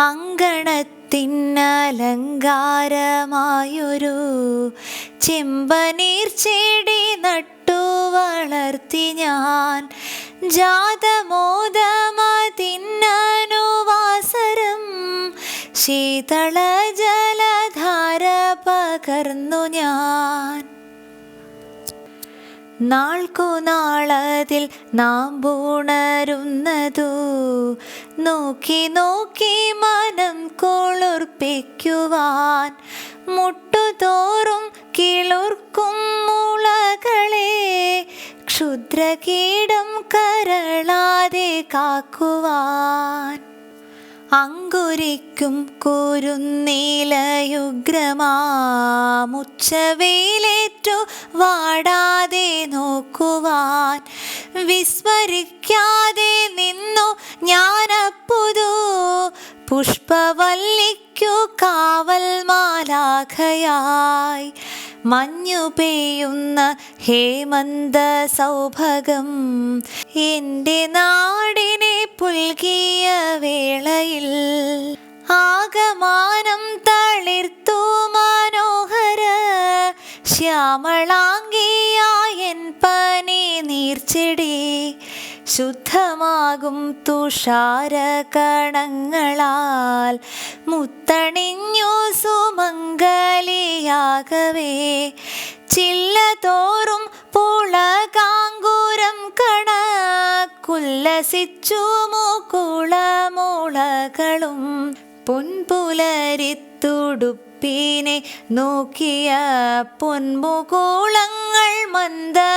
അങ്കണത്തിനലങ്കാരമായൊരു ചെമ്പനീർ ചെടി നട്ടു വളർത്തി ഞാൻ. ജാതമോദമതിന്നനുവാസരം ശീതള ജലധാര പകർന്നു ഞാൻ. നാൾക്കു നാളതിൽ നാം പൂണരുന്നതു. നോക്കി നോക്കി മനം കൊളുർപ്പിക്കുവാൻ മുട്ടുതോറും കിളുർക്കും മുളകളെ. ക്ഷുദ്രകീടം കരളാതെ കാക്കുവാൻ അങ്കുരിക്കും കുരുന്നീലയുഗ്രമാമുച്ചവയിലേറ്റു വാടാതെ നോക്കുവാൻ വിസ്മരിക്കാതെ നിന്നു ഞാനപ്പുതു പുഷ്പവല്ലിക്കു കാവൽ മാലാഖയായി മഞ്ഞു പെയ്യുന്ന ഹേമന്ത സൗഭകം എന്റെ നാടിനെ പുൽകിയ വേളയിൽ ആകമാനം തളിർത്തു മനോഹര ശ്യാമളാംഗിയായൻ പനി നീർച്ചെടി. ശുദ്ധമാകും തുഷാരകണങ്ങളാൽ. മുത്തണിഞ്ഞു സുമംഗലിയാകവേ. ചില്ല തോറും കണ കണക്കുല്ലസിച്ചു മുകുളമുളകളും പൊൻപുലരിത്തുടുപ്പിനെ നോക്കിയ പൊൻമുകുളങ്ങൾ മന്ദഹസിക്കവേ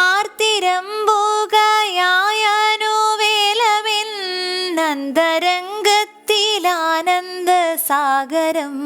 ആർത്തിരമ്പുകയായനുവേലമെന്നന്തരംഗത്തിലാനന്ദ സാഗരം